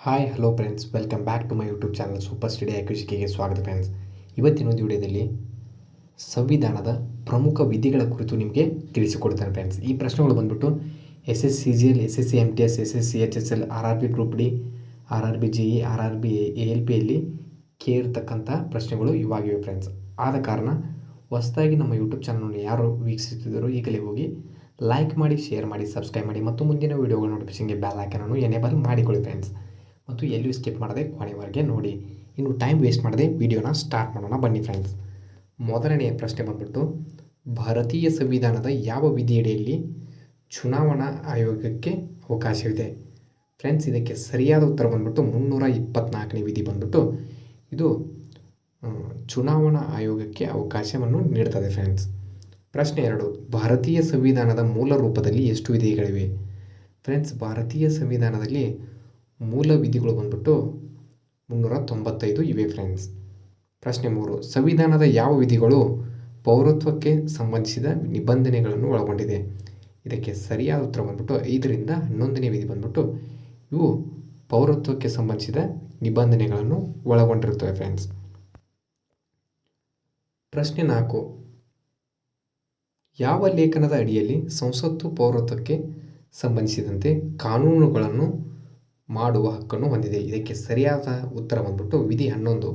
Hi hello friends welcome back to my YouTube channel super study ಆಕೃಷಿಕೆಗೆ ಸ್ವಾಗತ friends ಇವತ್ತಿನ ಒಂದು ವಿಡಿಯೋದಲ್ಲಿ ಸಂವಿಧಾನದ ಪ್ರಮುಖ ವಿಧಿಗಳ ಕುರಿತು ನಿಮಗೆ ತಿಳಿಸಿಕೊಡ್ತಾನೆ ಫ್ರೆಂಡ್ಸ್ ಈ ಪ್ರಶ್ನೆಗಳು ಬಂದ್ಬಿಟ್ಟು S S C G L S S C M T S S S C H S L R R B group D R R B G E R R B A L ಪಿಯಲ್ಲಿ ಕೇಳಿರ್ತಕ್ಕಂಥ ಪ್ರಶ್ನೆಗಳು ಇವಾಗಿವೆ friends ಆದ ಕಾರಣ ಹೊಸದಾಗಿ ನಮ್ಮ YouTube ಚಾನಲನ್ನು ಯಾರು ವೀಕ್ಷಿಸುತ್ತಿದ್ದರೂ ಈಗಲೇ ಹೋಗಿ ಲೈಕ್ ಮಾಡಿ ಶೇರ್ ಮಾಡಿ ಸಬ್ಸ್ಕ್ರೈಬ್ ಮಾಡಿ ಮತ್ತು ಮುಂದಿನ ವೀಡಿಯೋಗಳ ನೋಟಿಫಿಕೇಷನ್ಗೆ ಬ್ಯಾಲ್ ಐಕನನ್ನು ಎನೇಬಲ್ ಮಾಡಿಕೊಳ್ಳಿ ಫ್ರೆಂಡ್ಸ್ ಮತ್ತು ಎಲ್ಲೂ ಸ್ಕಿಪ್ ಮಾಡದೆ ಕೊನೆವರೆಗೆ ನೋಡಿ. ಇನ್ನು ಟೈಮ್ ವೇಸ್ಟ್ ಮಾಡದೆ ವಿಡಿಯೋನ ಸ್ಟಾರ್ಟ್ ಮಾಡೋಣ ಬನ್ನಿ ಫ್ರೆಂಡ್ಸ್ ಮೊದಲನೆಯ ಪ್ರಶ್ನೆ ಬಂದ್ಬಿಟ್ಟು ಭಾರತೀಯ ಸಂವಿಧಾನದ ಯಾವ ವಿಧಿಯಡಿಯಲ್ಲಿ ಚುನಾವಣಾ ಆಯೋಗಕ್ಕೆ ಅವಕಾಶವಿದೆ? ಫ್ರೆಂಡ್ಸ್ ಇದಕ್ಕೆ ಸರಿಯಾದ ಉತ್ತರ ಬಂದ್ಬಿಟ್ಟು ಮುನ್ನೂರ ಇಪ್ಪತ್ನಾಲ್ಕನೇ ವಿಧಿ ಬಂದ್ಬಿಟ್ಟು ಇದು ಚುನಾವಣಾ ಆಯೋಗಕ್ಕೆ ಅವಕಾಶವನ್ನು ನೀಡ್ತದೆ ಫ್ರೆಂಡ್ಸ್ ಪ್ರಶ್ನೆ ಎರಡು. ಭಾರತೀಯ ಸಂವಿಧಾನದ ಮೂಲ ರೂಪದಲ್ಲಿ ಎಷ್ಟು ವಿಧಿಗಳಿವೆ? ಫ್ರೆಂಡ್ಸ್ ಭಾರತೀಯ ಸಂವಿಧಾನದಲ್ಲಿ ಮೂಲ ವಿಧಿಗಳು ಬಂದ್ಬಿಟ್ಟು ಮುನ್ನೂರ ತೊಂಬತ್ತೈದು ಇವೆ ಫ್ರೆಂಡ್ಸ್ ಪ್ರಶ್ನೆ ಮೂರು, ಸಂವಿಧಾನದ ಯಾವ ವಿಧಿಗಳು ಪೌರತ್ವಕ್ಕೆ ಸಂಬಂಧಿಸಿದ ನಿಬಂಧನೆಗಳನ್ನು ಒಳಗೊಂಡಿದೆ? ಇದಕ್ಕೆ ಸರಿಯಾದ ಉತ್ತರ ಬಂದ್ಬಿಟ್ಟು ಐದರಿಂದ ಹನ್ನೊಂದನೇ ವಿಧಿ ಬಂದ್ಬಿಟ್ಟು ಇವು ಪೌರತ್ವಕ್ಕೆ ಸಂಬಂಧಿಸಿದ ನಿಬಂಧನೆಗಳನ್ನು ಒಳಗೊಂಡಿರುತ್ತವೆ ಫ್ರೆಂಡ್ಸ್ ಪ್ರಶ್ನೆ ನಾಲ್ಕು, ಯಾವ ಲೇಖನದ ಅಡಿಯಲ್ಲಿ ಸಂಸತ್ತು ಪೌರತ್ವಕ್ಕೆ ಸಂಬಂಧಿಸಿದಂತೆ ಕಾನೂನುಗಳನ್ನು ಮಾಡುವ ಹಕ್ಕನ್ನು ಹೊಂದಿದೆ. ಇದಕ್ಕೆ ಸರಿಯಾದ ಉತ್ತರ ಬಂದ್ಬಿಟ್ಟು ವಿಧಿ ಹನ್ನೊಂದು.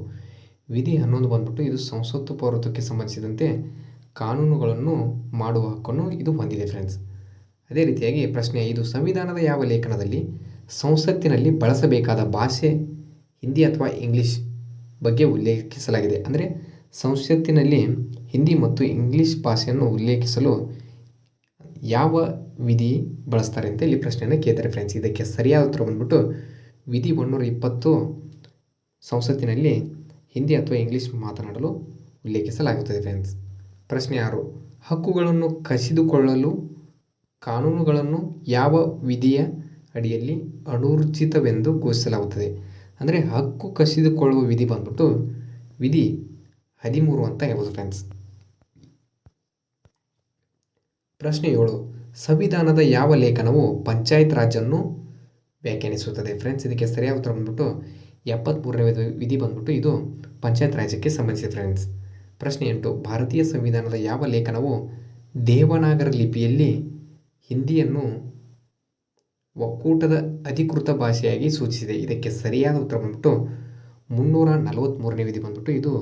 ವಿಧಿ ಹನ್ನೊಂದು ಬಂದ್ಬಿಟ್ಟು ಇದು ಸಂಸತ್ತು ಪೌರತ್ವಕ್ಕೆ ಸಂಬಂಧಿಸಿದಂತೆ ಕಾನೂನುಗಳನ್ನು ಮಾಡುವ ಹಕ್ಕನ್ನು ಇದು ಹೊಂದಿದೆ ಫ್ರೆಂಡ್ಸ್ ಅದೇ ರೀತಿಯಾಗಿ ಪ್ರಶ್ನೆ ಐದು, ಸಂವಿಧಾನದ ಯಾವ ಲೇಖನದಲ್ಲಿ ಸಂಸತ್ತಿನಲ್ಲಿ ಬಳಸಬೇಕಾದ ಭಾಷೆ ಹಿಂದಿ ಅಥವಾ ಇಂಗ್ಲೀಷ್ ಬಗ್ಗೆ ಉಲ್ಲೇಖಿಸಲಾಗಿದೆ? ಅಂದರೆ ಸಂಸತ್ತಿನಲ್ಲಿ ಹಿಂದಿ ಮತ್ತು ಇಂಗ್ಲೀಷ್ ಭಾಷೆಯನ್ನು ಉಲ್ಲೇಖಿಸಲು ಯಾವ ವಿಧಿ ಬಳಸ್ತಾರೆ ಅಂತ ಇಲ್ಲಿ ಪ್ರಶ್ನೆಯನ್ನು ಕೇಳ್ತಾರೆ ಫ್ರೆಂಡ್ಸ್ ಇದಕ್ಕೆ ಸರಿಯಾದ ಉತ್ತರ ಬಂದ್ಬಿಟ್ಟು ವಿಧಿ ಒಂದೂರ ಇಪ್ಪತ್ತು ಸಂಸತ್ತಿನಲ್ಲಿ ಹಿಂದಿ ಅಥವಾ ಇಂಗ್ಲೀಷ್ ಮಾತನಾಡಲು ಉಲ್ಲೇಖಿಸಲಾಗುತ್ತದೆ ಫ್ರೆಂಡ್ಸ್ ಪ್ರಶ್ನೆ ಆರು, ಹಕ್ಕುಗಳನ್ನು ಕಸಿದುಕೊಳ್ಳಲು ಕಾನೂನುಗಳನ್ನು ಯಾವ ವಿಧಿಯ ಅಡಿಯಲ್ಲಿ ಅನೂರ್ಜಿತವೆಂದು ಘೋಷಿಸಲಾಗುತ್ತದೆ? ಅಂದರೆ ಹಕ್ಕು ಕಸಿದುಕೊಳ್ಳುವ ವಿಧಿ ಬಂದ್ಬಿಟ್ಟು ವಿಧಿ ಹದಿಮೂರು ಅಂತ ಹೇಳ್ಬೋದು ಫ್ರೆಂಡ್ಸ್ ಪ್ರಶ್ನೆ ಏಳು ಸಂವಿಧಾನದ ಯಾವ ಲೇಖನವು ಪಂಚಾಯತ್ ರಾಜನ್ನು ವ್ಯಾಖ್ಯಾನಿಸುತ್ತದೆ? ಫ್ರೆಂಡ್ಸ್ ಇದಕ್ಕೆ ಸರಿಯಾದ ಉತ್ತರ ಬಂದ್ಬಿಟ್ಟು ಎಪ್ಪತ್ತ್ಮೂರನೇ ವಿಧಿ ಬಂದ್ಬಿಟ್ಟು ಇದು ಪಂಚಾಯತ್ ರಾಜ್ಯಕ್ಕೆ ಸಂಬಂಧಿಸಿದೆ ಫ್ರೆಂಡ್ಸ್ ಪ್ರಶ್ನೆ ಎಂಟು, ಭಾರತೀಯ ಸಂವಿಧಾನದ ಯಾವ ಲೇಖನವು ದೇವನಾಗರ ಲಿಪಿಯಲ್ಲಿ ಹಿಂದಿಯನ್ನು ಒಕ್ಕೂಟದ ಅಧಿಕೃತ ಭಾಷೆಯಾಗಿ ಸೂಚಿಸಿದೆ? ಇದಕ್ಕೆ ಸರಿಯಾದ ಉತ್ತರ ಬಂದ್ಬಿಟ್ಟು ಮುನ್ನೂರ ನಲವತ್ತ್ಮೂರನೇ ವಿಧಿ ಬಂದ್ಬಿಟ್ಟು ಇದು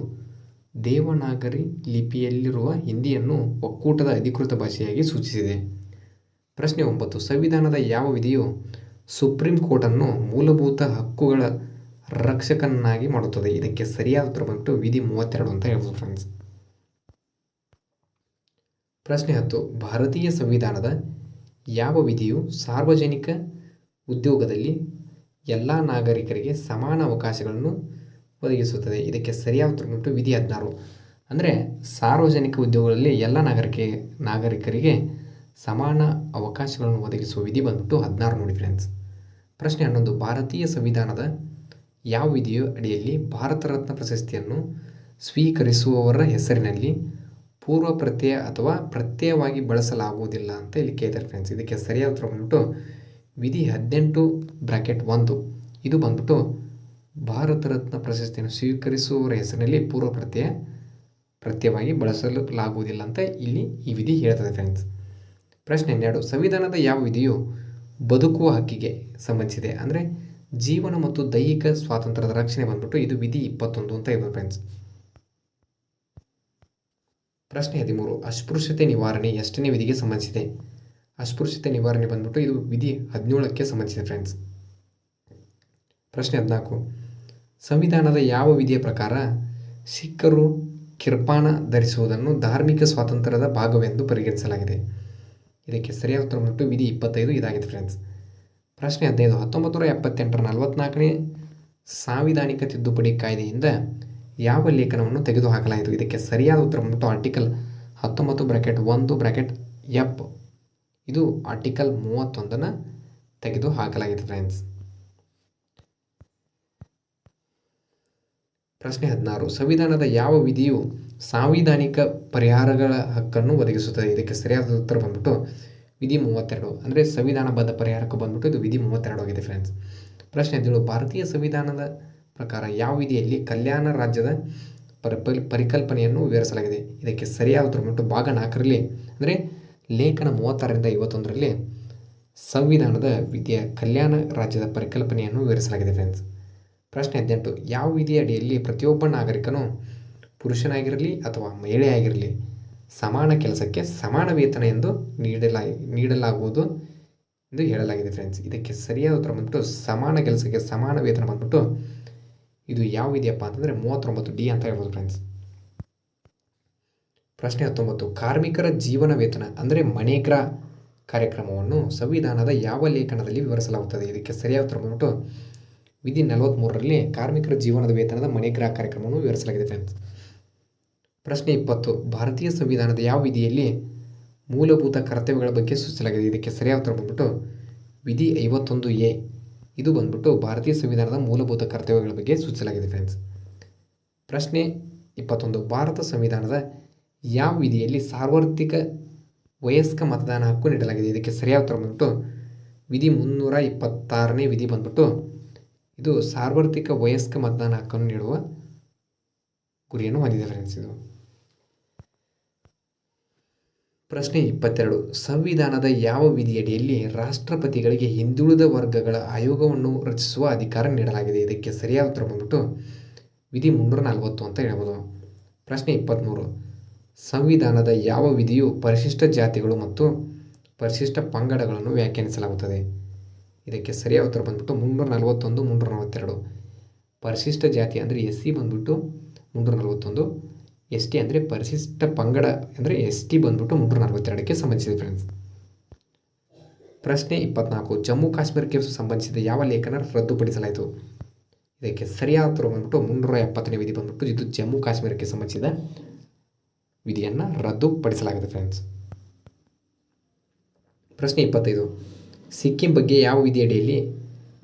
ದೇವನಾಗರಿ ಲಿಪಿಯಲ್ಲಿರುವ ಹಿಂದಿಯನ್ನು ಒಕ್ಕೂಟದ ಅಧಿಕೃತ ಭಾಷೆಯಾಗಿ ಸೂಚಿಸಿದೆ. ಪ್ರಶ್ನೆ ಒಂಬತ್ತು, ಸಂವಿಧಾನದ ಯಾವ ವಿಧಿಯು ಸುಪ್ರೀಂ ಕೋರ್ಟನ್ನು ಮೂಲಭೂತ ಹಕ್ಕುಗಳ ರಕ್ಷಕನಾಗಿ ಮಾಡುತ್ತದೆ? ಇದಕ್ಕೆ ಸರಿಯಾದ ಉತ್ತರ ಬಂದ್ಬಿಟ್ಟು ವಿಧಿ ಮೂವತ್ತೆರಡು ಅಂತ ಹೇಳ್ಬೋದು ಫ್ರೆಂಡ್ಸ್ ಪ್ರಶ್ನೆ ಹತ್ತು, ಭಾರತೀಯ ಸಂವಿಧಾನದ ಯಾವ ವಿಧಿಯು ಸಾರ್ವಜನಿಕ ಉದ್ಯೋಗದಲ್ಲಿ ಎಲ್ಲ ನಾಗರಿಕರಿಗೆ ಸಮಾನ ಅವಕಾಶಗಳನ್ನು ಒದಗಿಸುತ್ತದೆ? ಇದಕ್ಕೆ ಸರಿಯಾದ ಉತ್ತರ ಬಂದ್ಬಿಟ್ಟು ವಿಧಿ ಹದಿನಾರು. ಅಂದರೆ ಸಾರ್ವಜನಿಕ ಉದ್ಯೋಗಗಳಲ್ಲಿ ಎಲ್ಲ ನಾಗರಿಕ, ನಾಗರಿಕರಿಗೆ ಸಮಾನ ಅವಕಾಶಗಳನ್ನು ಒದಗಿಸುವ ವಿಧಿ ಬಂದ್ಬಿಟ್ಟು ಹದಿನಾರು ನೋಡಿ ಫ್ರೆಂಡ್ಸ್ ಪ್ರಶ್ನೆ ಹನ್ನೊಂದು, ಭಾರತೀಯ ಸಂವಿಧಾನದ ಯಾವ ವಿಧಿಯ ಅಡಿಯಲ್ಲಿ ಭಾರತ ರತ್ನ ಪ್ರಶಸ್ತಿಯನ್ನು ಸ್ವೀಕರಿಸುವವರ ಹೆಸರಿನಲ್ಲಿ ಪೂರ್ವ ಪ್ರತ್ಯಯ ಅಥವಾ ಪ್ರತ್ಯಯವಾಗಿ ಬಳಸಲಾಗುವುದಿಲ್ಲ ಅಂತ ಇಲ್ಲಿ ಕೇಳ್ತಾರೆ ಫ್ರೆಂಡ್ಸ್ ಇದಕ್ಕೆ ಸರಿಯಾದ ಉತ್ತರ ಬಂದ್ಬಿಟ್ಟು ವಿಧಿ ಹದಿನೆಂಟು ಬ್ರಾಕೆಟ್ ಒಂದು. ಇದು ಬಂದ್ಬಿಟ್ಟು ಭಾರತ ರತ್ನ ಪ್ರಶಸ್ತಿಯನ್ನು ಸ್ವೀಕರಿಸುವವರ ಹೆಸರಿನಲ್ಲಿ ಪೂರ್ವ ಪ್ರತ್ಯಯ ಪ್ರತ್ಯಯವಾಗಿ ಬಳಸಲಾಗುವುದಿಲ್ಲ ಅಂತ ಇಲ್ಲಿ ಈ ವಿಧಿ ಹೇಳ್ತದೆ ಫ್ರೆಂಡ್ಸ್ ಪ್ರಶ್ನೆ ಎರಡು ಸಂವಿಧಾನದ ಯಾವ ವಿಧಿಯು ಬದುಕುವ ಹಕ್ಕಿಗೆ ಸಂಬಂಧಿಸಿದೆ? ಅಂದರೆ ಜೀವನ ಮತ್ತು ದೈಹಿಕ ಸ್ವಾತಂತ್ರ್ಯದ ರಕ್ಷಣೆ ಬಂದ್ಬಿಟ್ಟು ಇದು ವಿಧಿ ಇಪ್ಪತ್ತೊಂದು ಅಂತ ಇದೆ ಫ್ರೆಂಡ್ಸ್ ಪ್ರಶ್ನೆ ಹದಿಮೂರು, ಅಸ್ಪೃಶ್ಯತೆ ನಿವಾರಣೆ ಎಷ್ಟನೇ ವಿಧಿಗೆ ಸಂಬಂಧಿಸಿದೆ? ಅಸ್ಪೃಶ್ಯತೆ ನಿವಾರಣೆ ಬಂದ್ಬಿಟ್ಟು ಇದು ವಿಧಿ ಹದಿನೇಳಕ್ಕೆ ಸಂಬಂಧಿಸಿದೆ ಫ್ರೆಂಡ್ಸ್ ಪ್ರಶ್ನೆ ಹದಿನಾಲ್ಕು, ಸಂವಿಧಾನದ ಯಾವ ವಿಧಿಯ ಪ್ರಕಾರ ಸಿಖ್ಖರು ಕಿರ್ಪಾಣ ಧರಿಸುವುದನ್ನು ಧಾರ್ಮಿಕ ಸ್ವಾತಂತ್ರ್ಯದ ಭಾಗವೆಂದು ಪರಿಗಣಿಸಲಾಗಿದೆ? ಇದಕ್ಕೆ ಸರಿಯಾದ ಉತ್ತರ ಬಂದ್ಬಿಟ್ಟು ವಿಧಿ ಇಪ್ಪತ್ತೈದು ಇದಾಗಿದೆ ಫ್ರೆಂಡ್ಸ್ ಪ್ರಶ್ನೆ ಹದಿನೈದು, ಹತ್ತೊಂಬತ್ತು ನೂರ ಎಪ್ಪತ್ತೆಂಟರ ನಲವತ್ನಾಲ್ಕನೇ ಸಾಂವಿಧಾನಿಕ ತಿದ್ದುಪಡಿ ಕಾಯ್ದೆಯಿಂದ ಯಾವ ಲೇಖನವನ್ನು ತೆಗೆದುಹಾಕಲಾಯಿತು? ಇದಕ್ಕೆ ಸರಿಯಾದ ಉತ್ತರ ಬಂದ್ಬಿಟ್ಟು ಆರ್ಟಿಕಲ್ ಹತ್ತೊಂಬತ್ತು ಬ್ರಾಕೆಟ್ ಒಂದು ಬ್ರಾಕೆಟ್ ಎಪ್ ಇದು ಆರ್ಟಿಕಲ್ ಮೂವತ್ತೊಂದನ್ನು ತೆಗೆದು ಹಾಕಲಾಗಿದೆ ಫ್ರೆಂಡ್ಸ್ ಪ್ರಶ್ನೆ ಹದಿನಾರು, ಸಂವಿಧಾನದ ಯಾವ ವಿಧಿಯು ಸಾಂವಿಧಾನಿಕ ಪರಿಹಾರಗಳ ಹಕ್ಕನ್ನು ಒದಗಿಸುತ್ತದೆ. ಇದಕ್ಕೆ ಸರಿಯಾದ ಉತ್ತರ ಬಂದ್ಬಿಟ್ಟು ವಿಧಿ ಮೂವತ್ತೆರಡು. ಅಂದರೆ ಸಂವಿಧಾನಬದ್ಧ ಪರಿಹಾರಕ್ಕೆ ಬಂದ್ಬಿಟ್ಟು ಇದು ವಿಧಿ ಮೂವತ್ತೆರಡು ಆಗಿದೆ ಫ್ರೆಂಡ್ಸ್ ಪ್ರಶ್ನೆ ಹದಿನೇಳು ಭಾರತೀಯ ಸಂವಿಧಾನದ ಪ್ರಕಾರ ಯಾವ ವಿಧಿಯಲ್ಲಿ ಕಲ್ಯಾಣ ರಾಜ್ಯದ ಪರಿ- ಪರಿಕಲ್ಪನೆಯನ್ನು ವಿವರಿಸಲಾಗಿದೆ? ಇದಕ್ಕೆ ಸರಿಯಾದ ಉತ್ತರ ಬಂದ್ಬಿಟ್ಟು ಭಾಗ ನಾಲ್ಕರಲ್ಲಿ, ಅಂದರೆ ಲೇಖನ ಮೂವತ್ತಾರರಿಂದ ಇವತ್ತೊಂದರಲ್ಲಿ ಸಂವಿಧಾನದ ವಿಧಿಯ ಕಲ್ಯಾಣ ರಾಜ್ಯದ ಪರಿಕಲ್ಪನೆಯನ್ನು ವಿವರಿಸಲಾಗಿದೆ ಫ್ರೆಂಡ್ಸ್ ಪ್ರಶ್ನೆ ಹದಿನೆಂಟು, ಯಾವ ವಿಧಿಯ ಅಡಿಯಲ್ಲಿ ಪ್ರತಿಯೊಬ್ಬ ನಾಗರಿಕನು ಪುರುಷನಾಗಿರಲಿ ಅಥವಾ ಮಹಿಳೆಯಾಗಿರಲಿ ಸಮಾನ ಕೆಲಸಕ್ಕೆ ಸಮಾನ ವೇತನ ಎಂದು ನೀಡಲಾಗಿ ನೀಡಲಾಗುವುದು ಎಂದು ಹೇಳಲಾಗಿದೆ ಫ್ರೆಂಡ್ಸ್ ಇದಕ್ಕೆ ಸರಿಯಾದ ಉತ್ತರ ಬಂದ್ಬಿಟ್ಟು ಸಮಾನ ಕೆಲಸಕ್ಕೆ ಸಮಾನ ವೇತನ ಬಂದ್ಬಿಟ್ಟು ಇದು ಯಾವ ಇದೆಯಪ್ಪ ಅಂತಂದರೆ ಮೂವತ್ತೊಂಬತ್ತು ಡಿ ಅಂತ ಹೇಳ್ಬೋದು ಫ್ರೆಂಡ್ಸ್ ಪ್ರಶ್ನೆ ಹತ್ತೊಂಬತ್ತು. ಕಾರ್ಮಿಕರ ಜೀವನ ವೇತನ ಅಂದರೆ ಮನೇಗ್ರ ಕಾರ್ಯಕ್ರಮವನ್ನು ಸಂವಿಧಾನದ ಯಾವ ಲೇಖನದಲ್ಲಿ ವಿವರಿಸಲಾಗುತ್ತದೆ? ಇದಕ್ಕೆ ಸರಿಯಾದ ಉತ್ತರ ಬಂದ್ಬಿಟ್ಟು ವಿಧಿ ನಲವತ್ತ್ಮೂರರಲ್ಲಿ ಕಾರ್ಮಿಕರ ಜೀವನದ ವೇತನದ ಮನೆಗ್ರಹ ಕಾರ್ಯಕ್ರಮವನ್ನು ವಿವರಿಸಲಾಗಿದೆ ಫ್ರೆಂಡ್ಸ್ ಪ್ರಶ್ನೆ ಇಪ್ಪತ್ತು. ಭಾರತೀಯ ಸಂವಿಧಾನದ ಯಾವ ವಿಧಿಯಲ್ಲಿ ಮೂಲಭೂತ ಕರ್ತವ್ಯಗಳ ಬಗ್ಗೆ ಸೂಚಿಸಲಾಗಿದೆ? ಇದಕ್ಕೆ ಸರಿಯಾದ ಉತ್ತರ ಬಂದ್ಬಿಟ್ಟು ವಿಧಿ ಐವತ್ತೊಂದು ಎ. ಇದು ಬಂದ್ಬಿಟ್ಟು ಭಾರತೀಯ ಸಂವಿಧಾನದ ಮೂಲಭೂತ ಕರ್ತವ್ಯಗಳ ಬಗ್ಗೆ ಸೂಚಿಸಲಾಗಿದೆ ಫ್ರೆಂಡ್ಸ್ ಪ್ರಶ್ನೆ ಇಪ್ಪತ್ತೊಂದು. ಭಾರತ ಸಂವಿಧಾನದ ಯಾವ ವಿಧಿಯಲ್ಲಿ ಸಾರ್ವತ್ರಿಕ ವಯಸ್ಕ ಮತದಾನ ಹಕ್ಕು ನೀಡಲಾಗಿದೆ? ಇದಕ್ಕೆ ಸರಿಯಾದ ಉತ್ತರ ಬಂದ್ಬಿಟ್ಟು ವಿಧಿ ಮುನ್ನೂರ ಇಪ್ಪತ್ತಾರನೇ ವಿಧಿ ಬಂದ್ಬಿಟ್ಟು ಇದು ಸಾರ್ವತ್ರಿಕ ವಯಸ್ಕ ಮತದಾನ ಹಕ್ಕನ್ನು ನೀಡುವ ಗುರಿಯನ್ನು ಹೊಂದಿದೆ ಫ್ರೆಂಡ್ಸ್ ಇದು. ಪ್ರಶ್ನೆ ಇಪ್ಪತ್ತೆರಡು. ಸಂವಿಧಾನದ ಯಾವ ವಿಧಿಯಡಿಯಲ್ಲಿ ರಾಷ್ಟ್ರಪತಿಗಳಿಗೆ ಹಿಂದುಳಿದ ವರ್ಗಗಳ ಆಯೋಗವನ್ನು ರಚಿಸುವ ಅಧಿಕಾರ ನೀಡಲಾಗಿದೆ? ಇದಕ್ಕೆ ಸರಿಯಾದ ಉತ್ತರ ಬಂದ್ಬಿಟ್ಟು ವಿಧಿ ಮುನ್ನೂರ ನಲವತ್ತು ಅಂತ ಹೇಳ್ಬೋದು. ಪ್ರಶ್ನೆ ಇಪ್ಪತ್ತ್ಮೂರು ಸಂವಿಧಾನದ ಯಾವ ವಿಧಿಯು ಪರಿಶಿಷ್ಟ ಜಾತಿಗಳು ಮತ್ತು ಪರಿಶಿಷ್ಟ ಪಂಗಡಗಳನ್ನು ವ್ಯಾಖ್ಯಾನಿಸಲಾಗುತ್ತದೆ? ಇದಕ್ಕೆ ಸರಿಯಾದ ಉತ್ತರ ಬಂದ್ಬಿಟ್ಟು ಮುನ್ನೂರ ನಲವತ್ತೊಂದು, ಮುನ್ನೂರ ನಲವತ್ತೆರಡು. ಪರಿಶಿಷ್ಟ ಜಾತಿ ಅಂದರೆ ಎಸ್ ಸಿ ಬಂದ್ಬಿಟ್ಟು ಮುನ್ನೂರ ನಲವತ್ತೊಂದು. ಎಸ್ ಟಿ ಅಂದರೆ ಪರಿಶಿಷ್ಟ ಪಂಗಡ ಅಂದರೆ ಎಸ್ ಟಿ ಬಂದ್ಬಿಟ್ಟು ಮುನ್ನೂರ ನಲವತ್ತೆರಡಕ್ಕೆ ಸಂಬಂಧಿಸಿದೆ ಫ್ರೆಂಡ್ಸ್ ಪ್ರಶ್ನೆ ಇಪ್ಪತ್ನಾಲ್ಕು, ಜಮ್ಮು ಕಾಶ್ಮೀರಕ್ಕೆ ಸಂಬಂಧಿಸಿದ ಯಾವ ಲೇಖನ ರದ್ದುಪಡಿಸಲಾಯಿತು? ಇದಕ್ಕೆ ಸರಿಯಾದ ಉತ್ತರ ಬಂದ್ಬಿಟ್ಟು ಮುನ್ನೂರ ಎಪ್ಪತ್ತನೇ ವಿಧಿ ಬಂದ್ಬಿಟ್ಟು ಇದು ಜಮ್ಮು ಕಾಶ್ಮೀರಕ್ಕೆ ಸಂಬಂಧಿಸಿದ ವಿಧಿಯನ್ನು ರದ್ದುಪಡಿಸಲಾಗಿದೆ ಫ್ರೆಂಡ್ಸ್ ಪ್ರಶ್ನೆ ಇಪ್ಪತ್ತೈದು, ಸಿಕ್ಕಿಂ ಬಗ್ಗೆ ಯಾವ ವಿಧಿಯಡಿಯಲ್ಲಿ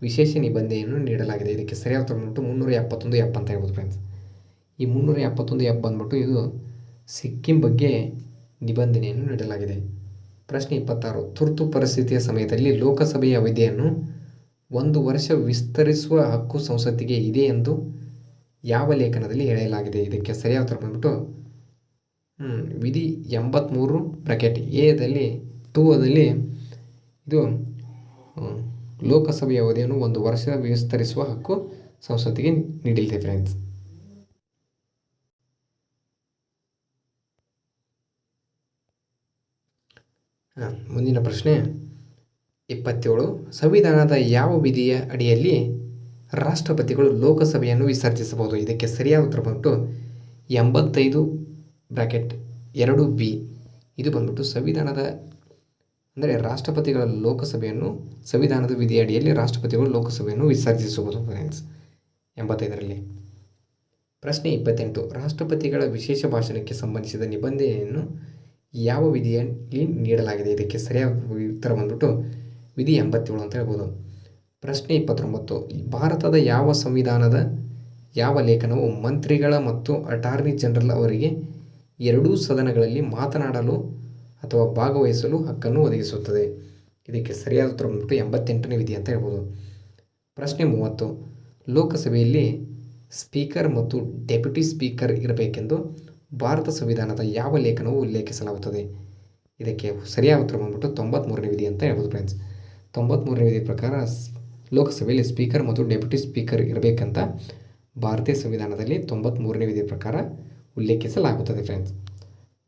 ವಿಶೇಷ ನಿಬಂಧನೆಯನ್ನು ನೀಡಲಾಗಿದೆ? ಇದಕ್ಕೆ ಸರಿಯಾದ ಉತ್ತರ ಬಂದ್ಬಿಟ್ಟು ಮುನ್ನೂರ ಎಪ್ಪತ್ತೊಂದು ಎಪ್ಪ ಅಂತ ಹೇಳ್ಬೋದು ಫ್ರೆಂಡ್ಸ್ ಈ ಮುನ್ನೂರ ಎಪ್ಪತ್ತೊಂದು ಎಪ್ ಬಂದ್ಬಿಟ್ಟು ಇದು ಸಿಕ್ಕಿಂ ಬಗ್ಗೆ ನಿಬಂಧನೆಯನ್ನು ನೀಡಲಾಗಿದೆ. ಪ್ರಶ್ನೆ ಇಪ್ಪತ್ತಾರು. ತುರ್ತು ಪರಿಸ್ಥಿತಿಯ ಸಮಯದಲ್ಲಿ ಲೋಕಸಭೆಯ ಅವಧಿಯನ್ನು ಒಂದು ವರ್ಷ ವಿಸ್ತರಿಸುವ ಹಕ್ಕು ಸಂಸತ್ತಿಗೆ ಇದೆ ಎಂದು ಯಾವ ಲೇಖನದಲ್ಲಿ ಹೇಳಲಾಗಿದೆ? ಇದಕ್ಕೆ ಸರಿಯಾದ ಉತ್ತರ ಬಂದ್ಬಿಟ್ಟು ವಿಧಿ ಎಂಬತ್ತ್ಮೂರು ಬ್ರಾಕೆಟ್ ಎದಲ್ಲಿ ಟೂ ಅದಲ್ಲಿ ಇದು ಲೋಕಸಭೆಯ ಅವಧಿಯನ್ನು ಒಂದು ವರ್ಷ ವಿಸ್ತರಿಸುವ ಹಕ್ಕು ಸಂಸತ್ತಿಗೆ ನೀಡಲಿದೆ ಫ್ರೆಂಡ್ಸ್ ಹಾಂ, ಮುಂದಿನ ಪ್ರಶ್ನೆ. ಇಪ್ಪತ್ತೇಳು, ಸಂವಿಧಾನದ ಯಾವ ವಿಧಿಯ ಅಡಿಯಲ್ಲಿ ರಾಷ್ಟ್ರಪತಿಗಳು ಲೋಕಸಭೆಯನ್ನು ವಿಸರ್ಜಿಸಬಹುದು? ಇದಕ್ಕೆ ಸರಿಯಾದ ಉತ್ತರ ಬಂದ್ಬಿಟ್ಟು ಎಂಬತ್ತೈದು ಬ್ರ್ಯಾಕೆಟ್ ಎರಡು ಬಿ. ಇದು ಬಂದ್ಬಿಟ್ಟು ಸಂವಿಧಾನದ, ಅಂದರೆ ರಾಷ್ಟ್ರಪತಿಗಳ ಲೋಕಸಭೆಯನ್ನು, ಸಂವಿಧಾನದ ವಿಧಿಯ ಅಡಿಯಲ್ಲಿ ರಾಷ್ಟ್ರಪತಿಗಳು ಲೋಕಸಭೆಯನ್ನು ವಿಸರ್ಜಿಸಬಹುದು ಫ್ರೆಂಡ್ಸ್ ಎಂಬತ್ತೈದರಲ್ಲಿ. ಪ್ರಶ್ನೆ ಇಪ್ಪತ್ತೆಂಟು, ರಾಷ್ಟ್ರಪತಿಗಳ ವಿಶೇಷ ಭಾಷಣಕ್ಕೆ ಸಂಬಂಧಿಸಿದ ನಿಬಂಧನೆಯನ್ನು ಯಾವ ವಿಧಿಯಲ್ಲಿ ನೀಡಲಾಗಿದೆ? ಇದಕ್ಕೆ ಸರಿಯಾದ ಉತ್ತರ ಬಂದ್ಬಿಟ್ಟು ವಿಧಿ ಎಂಬತ್ತೇಳು ಅಂತ ಹೇಳ್ಬೋದು. ಪ್ರಶ್ನೆ ಇಪ್ಪತ್ತೊಂಬತ್ತು. ಭಾರತದ ಯಾವ ಸಂವಿಧಾನದ ಯಾವ ಲೇಖನವು ಮಂತ್ರಿಗಳ ಮತ್ತು ಅಟಾರ್ನಿ ಜನರಲ್ ಅವರಿಗೆ ಎರಡೂ ಸದನಗಳಲ್ಲಿ ಮಾತನಾಡಲು ಅಥವಾ ಭಾಗವಹಿಸಲು ಹಕ್ಕನ್ನು ಒದಗಿಸುತ್ತದೆ? ಇದಕ್ಕೆ ಸರಿಯಾದ ಉತ್ತರ ಬಂದ್ಬಿಟ್ಟು ಎಂಬತ್ತೆಂಟನೇ ವಿಧಿ ಅಂತ ಹೇಳ್ಬೋದು. ಪ್ರಶ್ನೆ ಮೂವತ್ತು. ಲೋಕಸಭೆಯಲ್ಲಿ ಸ್ಪೀಕರ್ ಮತ್ತು ಡೆಪ್ಯೂಟಿ ಸ್ಪೀಕರ್ ಇರಬೇಕೆಂದು ಭಾರತ ಸಂವಿಧಾನದ ಯಾವ ಲೇಖನವು ಉಲ್ಲೇಖಿಸಲಾಗುತ್ತದೆ? ಇದಕ್ಕೆ ಸರಿಯಾದ ಉತ್ತರ ಬಂದ್ಬಿಟ್ಟು ತೊಂಬತ್ತ್ಮೂರನೇ ವಿಧಿ ಅಂತ ಹೇಳ್ಬೋದು ಫ್ರೆಂಡ್ಸ್ ತೊಂಬತ್ತ್ಮೂರನೇ ವಿಧಿ ಪ್ರಕಾರ ಲೋಕಸಭೆಯಲ್ಲಿ ಸ್ಪೀಕರ್ ಮತ್ತು ಡೆಪ್ಯೂಟಿ ಸ್ಪೀಕರ್ ಇರಬೇಕಂತ ಭಾರತೀಯ ಸಂವಿಧಾನದಲ್ಲಿ ತೊಂಬತ್ತ್ಮೂರನೇ ವಿಧಿ ಪ್ರಕಾರ ಉಲ್ಲೇಖಿಸಲಾಗುತ್ತದೆ friends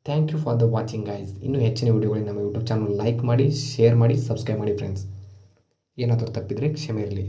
thank you for the watching guys ಇನ್ನೂ ಹೆಚ್ಚಿನ ವಿಡಿಯೋಗಳಿಗೆ ನಮ್ಮ ಯೂಟ್ಯೂಬ್ ಚಾನಲ್ ಲೈಕ್ ಮಾಡಿ ಶೇರ್ ಮಾಡಿ ಸಬ್ಸ್ಕ್ರೈಬ್ ಮಾಡಿ ಫ್ರೆಂಡ್ಸ್ ಏನಾದರೂ ತಪ್ಪಿದರೆ ಕ್ಷಮೆ ಇರಲಿ.